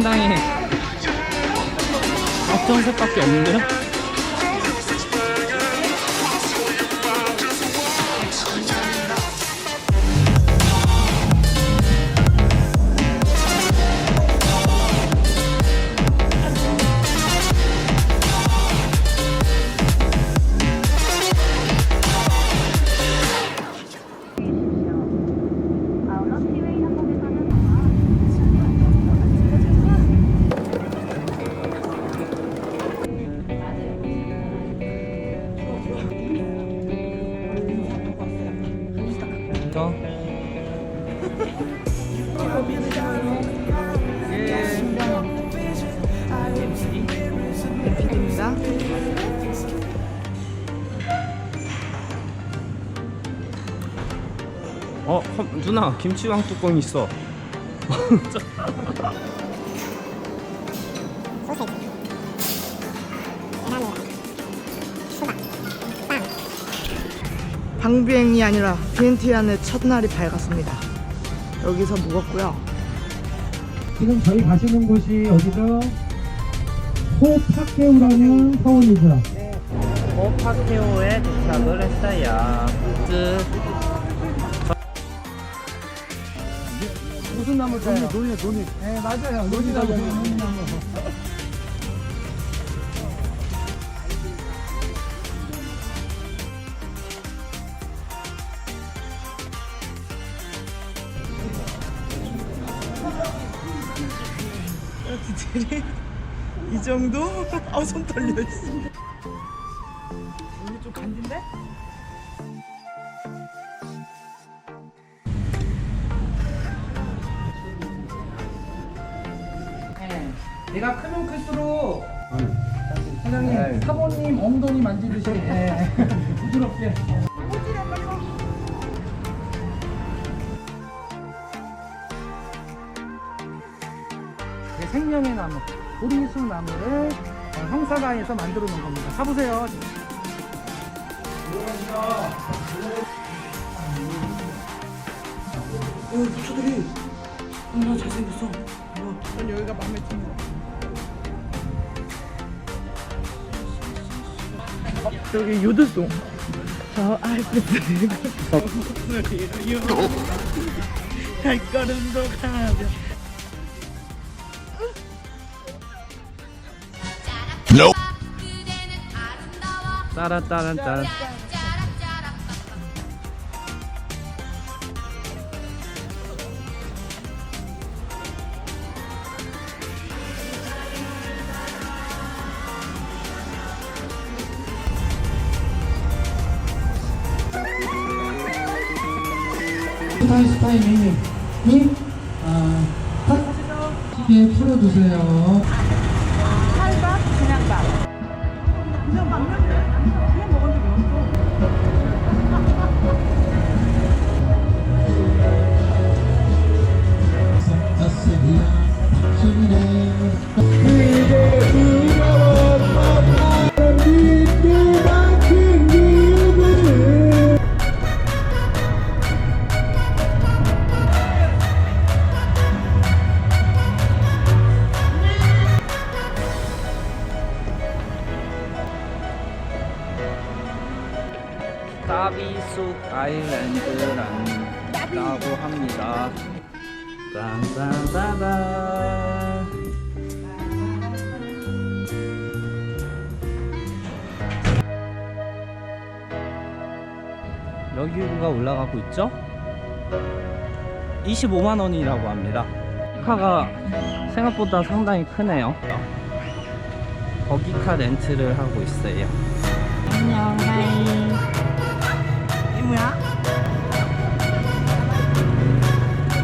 상당히 앞전색밖에 없는데요? 저 입니다. 어, 컴- 누나 김치왕 뚜껑 있어. 방비행이 아니라 BNT 안의 첫날이 밝았습니다. 여기서 묵었고요. 지금 저희 가시는 곳이 어디죠? 호파케우라는 서원이죠. 호파케오에 도착을 했어요. 끝. 무슨 나무 논이, 논이, 논이. 네, 맞아요. 논이 나무, 디테일이 이 정도? 아, 손 떨려. 씨. 여기 좀 간진데? 네. 얘가 크면 클수록 사장님 사모님 엉덩이 만지듯이 예. 부드럽게 생명의 나무 오리수 나무를 어, 형사가에서 만들어 놓은 겁니다 가보세요 어, 부처들이. 엄마 잘생겼어. 어, 전 여기가 마음에 듭니다. 여기 요들송. 저 알프스. 발걸음도 가벼. 따라따란따란. 스타일 스타일님 님 아, 탁 예, 풀어주세요 쌀밥, 그냥 밥. 까비숲 아일랜드라고 합니다. 딴딴따단. 여기가 올라가고 있죠? 25만 원이라고 합니다. 카가 생각보다 상당히 크네요. 버기카 렌트를 하고 있어요. 안녕, 하이. 이 뭐야?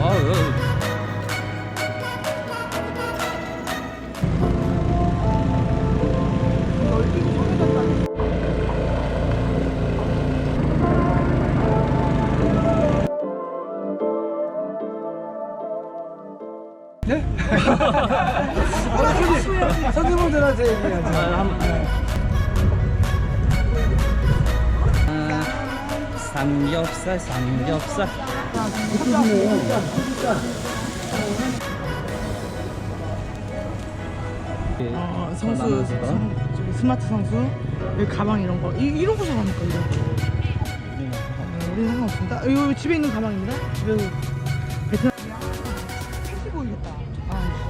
어우. 선생님들한테 얘기하죠 아, 한... 삼겹살 삼겹살 어, 선수 저기 스마트 선수 여기 가방 이런 거 이, 이런 곳에 가니까 이런 거 네, 우리 상관없습니다 아, 요 집에 있는 가방입니다 집에 베트남 패티 보이겠다 아.